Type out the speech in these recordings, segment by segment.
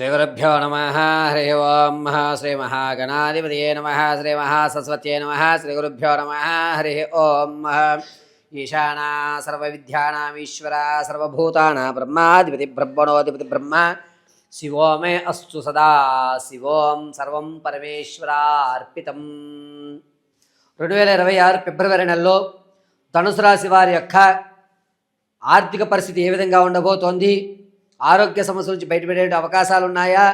శ్రీగురుభ్యో నమ హరి ఓం శ్రీ మహాగణాధిపతయే నమ శ్రీ మహాసరస్వత్యే నమ శ్రీగురుభ్యో నమ హరి ఓం ఈశానా సర్వవిద్యానామీశ్వర సర్వభూతానా బ్రహ్మాధిపతి బ్రహ్మణోధిపతి బ్రహ్మ శివో మే అస్సు సదా శివోం సర్వం పరమేశ్వరార్పితం రెండు వేల ఇరవై ఆరు ఫిబ్రవరి నెలలో ధనుసు రాశి వారి యొక్క ఆర్థిక పరిస్థితి ఏ విధంగా ఉండబోతోంది? ఆరోగ్య సమస్యల నుంచి బయటపడే అవకాశాలు ఉన్నాయా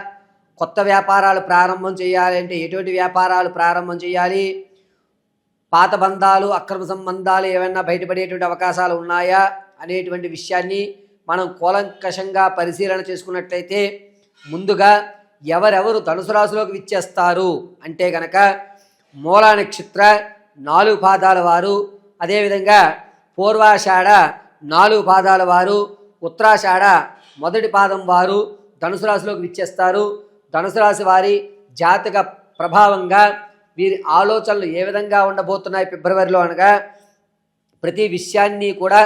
కొత్త వ్యాపారాలు ప్రారంభం చేయాలి అంటే ఎటువంటి వ్యాపారాలు ప్రారంభం చేయాలి? పాత బంధాలు అక్రమ సంబంధాలు ఏమైనా బయటపడేటువంటి అవకాశాలు ఉన్నాయా? అనేటువంటి విషయాన్ని మనం కూలంకషంగా పరిశీలన చేసుకున్నట్లయితే ముందుగా ఎవరెవరు ధనుసు రాశిలోకి విచ్చేస్తారు అంటే గనక మూలా నక్షత్ర నాలుగు పాదాల వారు అదేవిధంగా పూర్వాషాఢ నాలుగు పాదాల వారు ఉత్తరాషాఢ మొదటి పాదం వారు ధనుసు రాశిలోకి విచ్చేస్తారు. ధనుసు రాశి వారి జాతక ప్రభావంగా వీరి ఆలోచనలు ఏ విధంగా ఉండబోతున్నాయి ఫిబ్రవరిలో అనగా ప్రతి విషయాన్ని కూడా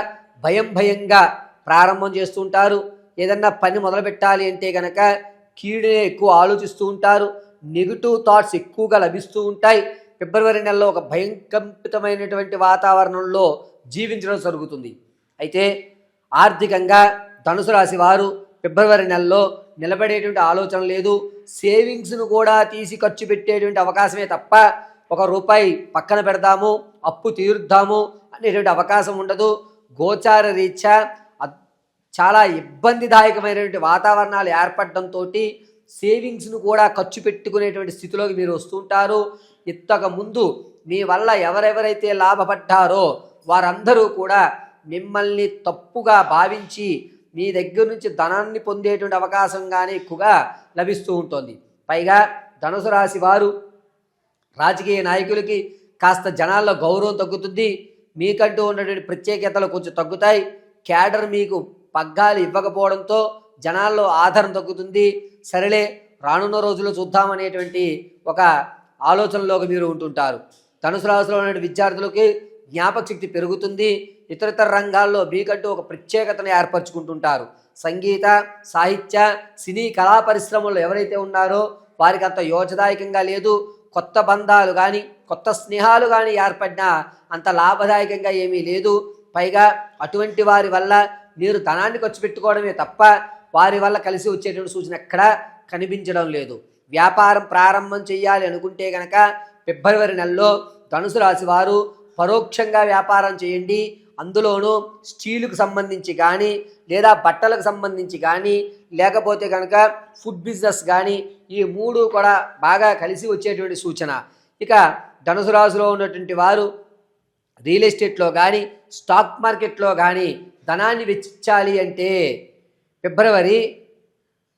భయం భయంగా ప్రారంభం చేస్తూ ఉంటారు. ఏదన్నా పని మొదలుపెట్టాలి అంటే కనుక కీడునే ఎక్కువ ఆలోచిస్తూ ఉంటారు. నెగిటివ్ థాట్స్ ఎక్కువగా లభిస్తూ ఉంటాయి. ఫిబ్రవరి నెలలో ఒక భయంకంపితమైనటువంటి వాతావరణంలో జీవించడం జరుగుతుంది. అయితే ఆర్థికంగా ధనుసు రాశి వారు ఫిబ్రవరి నెలలో నిలబడేటువంటి ఆలోచన లేదు. సేవింగ్స్ను కూడా తీసి ఖర్చు పెట్టేటువంటి అవకాశమే తప్ప ఒక రూపాయి పక్కన పెడదాము అప్పు తీరుద్దాము అనేటువంటి అవకాశం ఉండదు. గోచార రీత్యా చాలా ఇబ్బందిదాయకమైనటువంటి వాతావరణాలు ఏర్పడడంతో సేవింగ్స్ను కూడా ఖర్చు పెట్టుకునేటువంటి స్థితిలోకి మీరు వస్తుంటారు ఇంతకు ముందు మీ వల్ల ఎవరెవరైతే లాభపడ్డారో వారందరూ కూడా మిమ్మల్ని తప్పుగా భావించి మీ దగ్గర నుంచి ధనాన్ని పొందేటువంటి అవకాశంగానే ఎక్కువగా లభిస్తూ ఉంటుంది. పైగా ధనుసు రాశి వారు రాజకీయ నాయకులకి కాస్త జనాల్లో గౌరవం తగ్గుతుంది. మీకంటూ ఉన్నటువంటి ప్రత్యేకతలు కొంచెం తగ్గుతాయి. క్యాడర్ మీకు పగ్గాలు ఇవ్వకపోవడంతో జనాల్లో ఆధారం తగ్గుతుంది. సరేలే రానున్న రోజుల్లో చూద్దామనేటువంటి ఒక ఆలోచనలోకి మీరు ఉంటుంటారు. ధనుసు రాశిలో ఉన్న విద్యార్థులకి జ్ఞాపక శక్తి పెరుగుతుంది. ఇతరితర రంగాల్లో మీకంటూ ఒక ప్రత్యేకతను ఏర్పరచుకుంటుంటారు. సంగీత సాహిత్య సినీ కళా పరిశ్రమల్లో ఎవరైతే ఉన్నారో వారికి అంత యోచదాయకంగా లేదు. కొత్త బంధాలు కానీ కొత్త స్నేహాలు కానీ ఏర్పడినా అంత లాభదాయకంగా ఏమీ లేదు. పైగా అటువంటి వారి వల్ల మీరు ధనాన్ని ఖర్చు పెట్టుకోవడమే తప్ప వారి వల్ల కలిసి వచ్చేటువంటి సూచన ఎక్కడా కనిపించడం లేదు. వ్యాపారం ప్రారంభం చేయాలి అనుకుంటే గనక ఫిబ్రవరి నెలలో ధనుసు రాశి వారు పరోక్షంగా వ్యాపారం చేయండి. అందులోనూ స్టీలుకు సంబంధించి కానీ లేదా బట్టలకు సంబంధించి కానీ లేకపోతే కనుక ఫుడ్ బిజినెస్ కానీ ఈ మూడు కూడా బాగా కలిసి వచ్చేటువంటి సూచన. ఇక ధనుసు రాశిలో ఉన్నటువంటి వారు రియల్ ఎస్టేట్లో కానీ స్టాక్ మార్కెట్లో కానీ ధనాన్ని వెచ్చించాలి అంటే ఫిబ్రవరి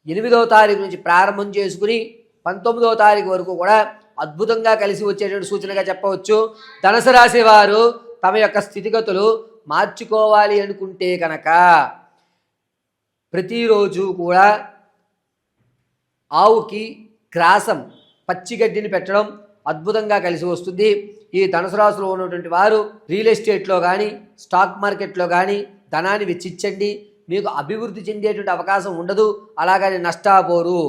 ఎనిమిదవ తారీఖు నుంచి ప్రారంభం చేసుకుని పంతొమ్మిదవ తారీఖు వరకు కూడా అద్భుతంగా కలిసి వచ్చేటువంటి సూచనగా చెప్పవచ్చు. ధనసు రాశి వారు తమ యొక్క స్థితిగతులు మార్చుకోవాలి అనుకుంటే కనుక ప్రతిరోజు కూడా ఆవుకి క్రాసం పచ్చిగడ్డిని పెట్టడం అద్భుతంగా కలిసి వస్తుంది. ఈ ధనుసు రాశిలో ఉన్నటువంటి వారు రియల్ ఎస్టేట్లో కానీ స్టాక్ మార్కెట్లో కానీ ధనాన్ని వెచ్చించండి మీకు అభివృద్ధి చెందేటువంటి అవకాశం ఉండదు. అలాగని నష్టాపోరు.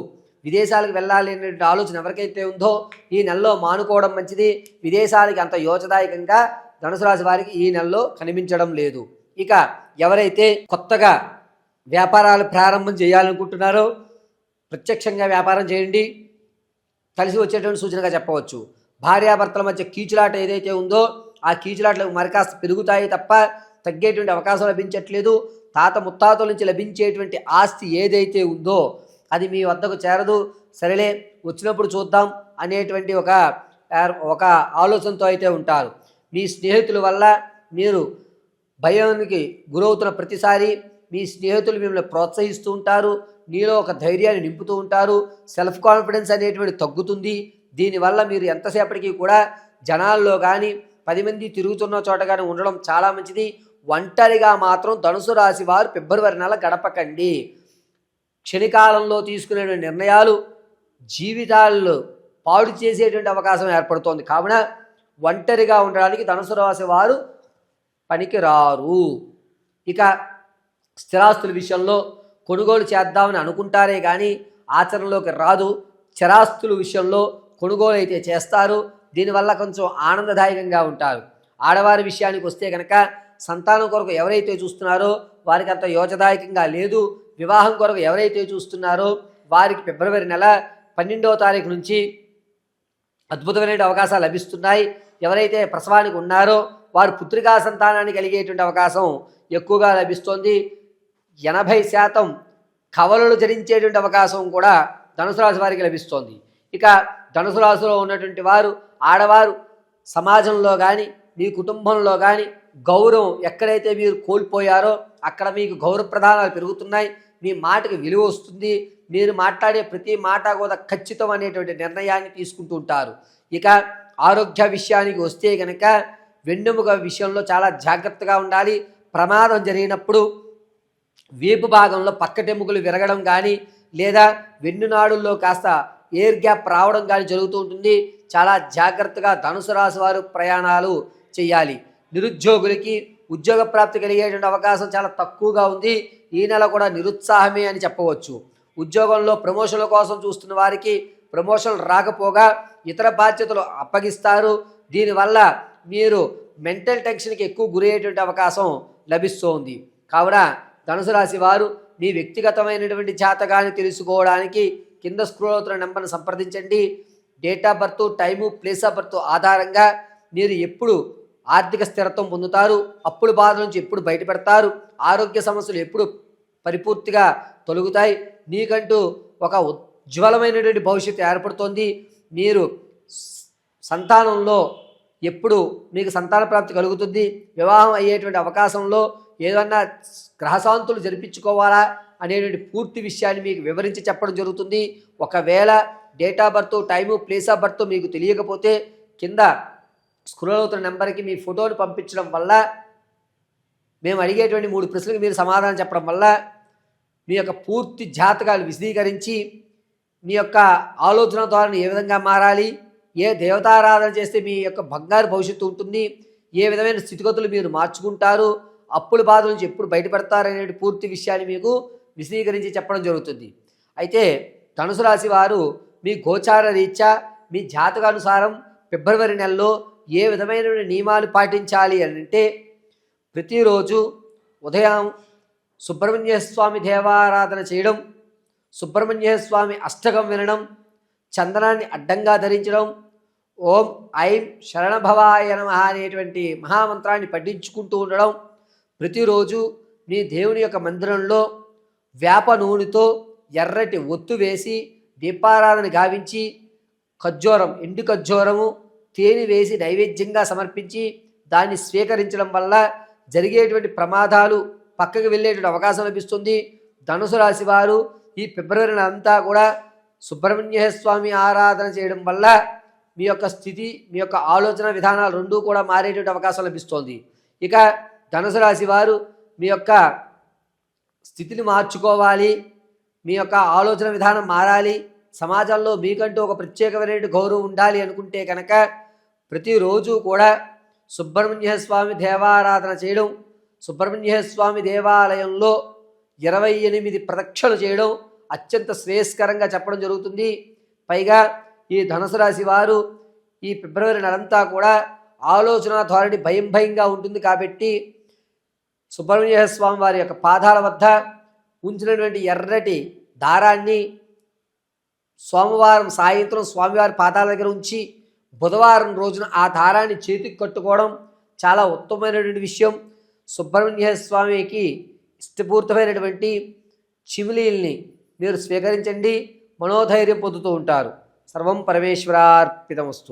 విదేశాలకు వెళ్ళాలి అనేటువంటి ఆలోచన ఎవరికైతే ఉందో ఈ నెలలో మానుకోవడం మంచిది. విదేశాలకి అంత యోచదాయకంగా ధనుసు రాశి వారికి ఈ నెలలో కనిపించడం లేదు. ఇక ఎవరైతే కొత్తగా వ్యాపారాలు ప్రారంభం చేయాలనుకుంటున్నారో ప్రత్యక్షంగా వ్యాపారం చేయండి. కలిసి వచ్చేటువంటి సూచనగా చెప్పవచ్చు. భార్యాభర్తల మధ్య కీచులాట ఏదైతే ఉందో ఆ కీచులాటలు మరికాస్త పెరుగుతాయి తప్ప తగ్గేటువంటి అవకాశం లభించట్లేదు. తాత ముత్తాతల నుంచి లభించేటువంటి ఆస్తి ఏదైతే ఉందో అది మీ వద్దకు చేరదు. సరేలే వచ్చినప్పుడు చూద్దాం అనేటువంటి ఒక ఒక ఆలోచనతో అయితే ఉంటారు. మీ స్నేహితుల వల్ల మీరు భయానికి గురవుతున్న ప్రతిసారి మీ స్నేహితులు మిమ్మల్ని ప్రోత్సహిస్తూ ఉంటారు. మీలో ఒక ధైర్యాన్ని నింపుతూ ఉంటారు. సెల్ఫ్ కాన్ఫిడెన్స్ అనేటువంటి తగ్గుతుంది. దీనివల్ల మీరు ఎంతసేపటికి కూడా జనాల్లో కానీ పది మంది తిరుగుతున్న చోట కానీ ఉండడం చాలా మంచిది. ఒంటరిగా మాత్రం ధనుసు రాశి వారు ఫిబ్రవరి నెల గడపకండి. క్షణికాలంలో తీసుకునే నిర్ణయాలు జీవితాల్లో పాడు చేసేటువంటి అవకాశం ఏర్పడుతోంది. కావున ఒంటరిగా ఉండడానికి ధనుసు రాశి వారు పనికిరారు. ఇక స్థిరాస్తుల విషయంలో కొనుగోలు చేద్దామని అనుకుంటారే కానీ ఆచరణలోకి రాదు. చరాస్తుల విషయంలో కొనుగోలు అయితే చేస్తారు. దీనివల్ల కొంచెం ఆనందదాయకంగా ఉంటారు. ఆడవారి విషయానికి వస్తే కనుక సంతానం కొరకు ఎవరైతే చూస్తున్నారో వారికి అంత యోజదాయకంగా లేదు. వివాహం కొరకు ఎవరైతే చూస్తున్నారో వారికి ఫిబ్రవరి నెల పన్నెండవ తారీఖు నుంచి అద్భుతమైన అవకాశాలు లభిస్తున్నాయి. ఎవరైతే ప్రసవానికి ఉన్నారో వారు పుత్రికా సంతానాన్ని కలిగేటువంటి అవకాశం ఎక్కువగా లభిస్తోంది. ఎనభై శాతం కవలలు ధరించేటువంటి అవకాశం కూడా ధనుసు రాశి వారికి లభిస్తోంది. ఇక ధనుసు రాశిలో ఉన్నటువంటి వారు ఆడవారు సమాజంలో కానీ మీ కుటుంబంలో కానీ గౌరవం ఎక్కడైతే మీరు కోల్పోయారో అక్కడ మీకు గౌరవ ప్రధానాలు పెరుగుతున్నాయి. మీ మాటకి విలువ వస్తుంది. మీరు మాట్లాడే ప్రతి మాట కూడా ఖచ్చితం అనేటువంటి నిర్ణయాన్ని తీసుకుంటూ ఉంటారు. ఇక ఆరోగ్య విషయానికి వస్తే కనుక వెన్నెముక విషయంలో చాలా జాగ్రత్తగా ఉండాలి. ప్రమాదం జరిగినప్పుడు వీపు భాగంలో పక్కటెముకలు విరగడం కానీ లేదా వెన్నునాడుల్లో కాస్త ఎయిర్ గ్యాప్ రావడం కానీ జరుగుతూ ఉంటుంది. చాలా జాగ్రత్తగా ధనుసు రాశి వారు ప్రయాణాలు చేయాలి. నిరుద్యోగులకి ఉద్యోగ ప్రాప్తి కలిగేటువంటి అవకాశం చాలా తక్కువగా ఉంది. ఈ నెల కూడా నిరుత్సాహమే అని చెప్పవచ్చు. ఉద్యోగంలో ప్రమోషన్ల కోసం చూస్తున్న వారికి ప్రమోషన్ రాకపోగా ఇతర బాధ్యతలు అప్పగిస్తారు. దీనివల్ల మీరు మెంటల్ టెన్షన్కి ఎక్కువ గురయ్యేటువంటి అవకాశం లభిస్తోంది. కావున ధనుసు రాశి వారు మీ వ్యక్తిగతమైనటువంటి జాతకాన్ని తెలుసుకోవడానికి కింద స్క్రోల్ అవుతున్న నెంబర్ను సంప్రదించండి. Date of birth time place of birth ఆధారంగా మీరు ఎప్పుడు ఆర్థిక స్థిరత్వం పొందుతారు అప్పుల బాధ నుంచి ఎప్పుడు బయటపెడతారు ఆరోగ్య సమస్యలు ఎప్పుడు పరిపూర్తిగా తొలగుతాయి. నీకంటూ ఒక ఉజ్వలమైనటువంటి భవిష్యత్తు ఏర్పడుతోంది. మీరు సంతానంలో ఎప్పుడు మీకు సంతాన ప్రాప్తి కలుగుతుంది. వివాహం అయ్యేటువంటి అవకాశంలో ఏదన్నా గ్రహశాంతులు జరిపించుకోవాలా అనేటువంటి పూర్తి విషయాన్ని మీకు వివరించి చెప్పడం జరుగుతుంది. ఒకవేళ date of birth time place of birth మీకు తెలియకపోతే కింద స్క్రోల్ అవుతున్న నెంబర్కి మీ ఫోటోని పంపించడం వల్ల మేము అడిగేటువంటి మూడు ప్రశ్నలకు మీరు సమాధానం చెప్పడం వల్ల మీ యొక్క పూర్తి జాతకాలు విశదీకరించి మీ యొక్క ఆలోచన ద్వారా ఏ విధంగా మారాలి ఏ దేవతారాధన చేస్తే మీ యొక్క బంగారు భవిష్యత్తు ఉంటుంది ఏ విధమైన స్థితిగతులు మీరు మార్చుకుంటారు అప్పుల బాధ నుంచి ఎప్పుడు బయటపడతారనే పూర్తి విషయాన్ని మీకు విశదీకరించి చెప్పడం జరుగుతుంది. అయితే ధనుసు రాశి వారు మీ గోచార రీత్యా మీ జాతకానుసారం ఫిబ్రవరి నెలలో ఏ విధమైన నియమాలు పాటించాలి అని అంటే ప్రతిరోజు ఉదయం సుబ్రహ్మణ్య స్వామి దేవారాధన చేయడం సుబ్రహ్మణ్య స్వామి అష్టకం వినడం చందనాన్ని అడ్డంగా ధరించడం ఓం ఐం శరణభవాయ నమ అనేటువంటి మహామంత్రాన్ని పఠించుకుంటూ ఉండడం ప్రతిరోజు మీ దేవుని యొక్క మందిరంలో వేప నూనెతో ఎర్రటి ఒత్తు వేసి దీపారాధన గావించి ఖజ్జోరం ఎండు ఖజ్జోరము తేనె వేసి నైవేద్యంగా సమర్పించి దాన్ని స్వీకరించడం వల్ల జరిగేటువంటి ప్రమాదాలు పక్కకు వెళ్ళేటువంటి అవకాశం లభిస్తుంది. ధనుసు రాశి వారు ఈ ఫిబ్రవరి అంతా కూడా సుబ్రహ్మణ్య స్వామి ఆరాధన చేయడం వల్ల మీ యొక్క స్థితి మీ యొక్క ఆలోచన విధానాలు రెండూ కూడా మారేటువంటి అవకాశం లభిస్తోంది. ఇక ధనుసు రాశి వారు మీ యొక్క స్థితిని మార్చుకోవాలి మీ యొక్క ఆలోచన విధానం మారాలి సమాజంలో మీకంటూ ఒక ప్రత్యేకమైన గౌరవం ఉండాలి అనుకుంటే కనుక ప్రతిరోజు కూడా సుబ్రహ్మణ్య స్వామి దేవారాధన చేయడం సుబ్రహ్మణ్య స్వామి దేవాలయంలో ఇరవై ఎనిమిది ప్రదక్షిణలు చేయడం అత్యంత శ్రేయస్కరంగా చెప్పడం జరుగుతుంది. పైగా ఈ ధనుసు రాశి వారు ఈ ఫిబ్రవరి నెలంతా కూడా ఆలోచన ధోరణి భయం భయంగా ఉంటుంది కాబట్టి సుబ్రహ్మణ్య స్వామి వారి యొక్క పాదాల వద్ద ఉంచినటువంటి ఎర్రటి దారాన్ని సోమవారం సాయంత్రం స్వామివారి పాదాల దగ్గర ఉంచి బుధవారం రోజున ఆ దారాన్ని చేతికి కట్టుకోవడం చాలా ఉత్తమమైనటువంటి విషయం. సుబ్రహ్మణ్య స్వామికి ఇష్టపూర్తమైనటువంటి చిమిలీల్ని మీరు స్వీకరించండి. మనోధైర్యం పొందుతూ ఉంటారు. సర్వం పరమేశ్వరార్పితమస్తు.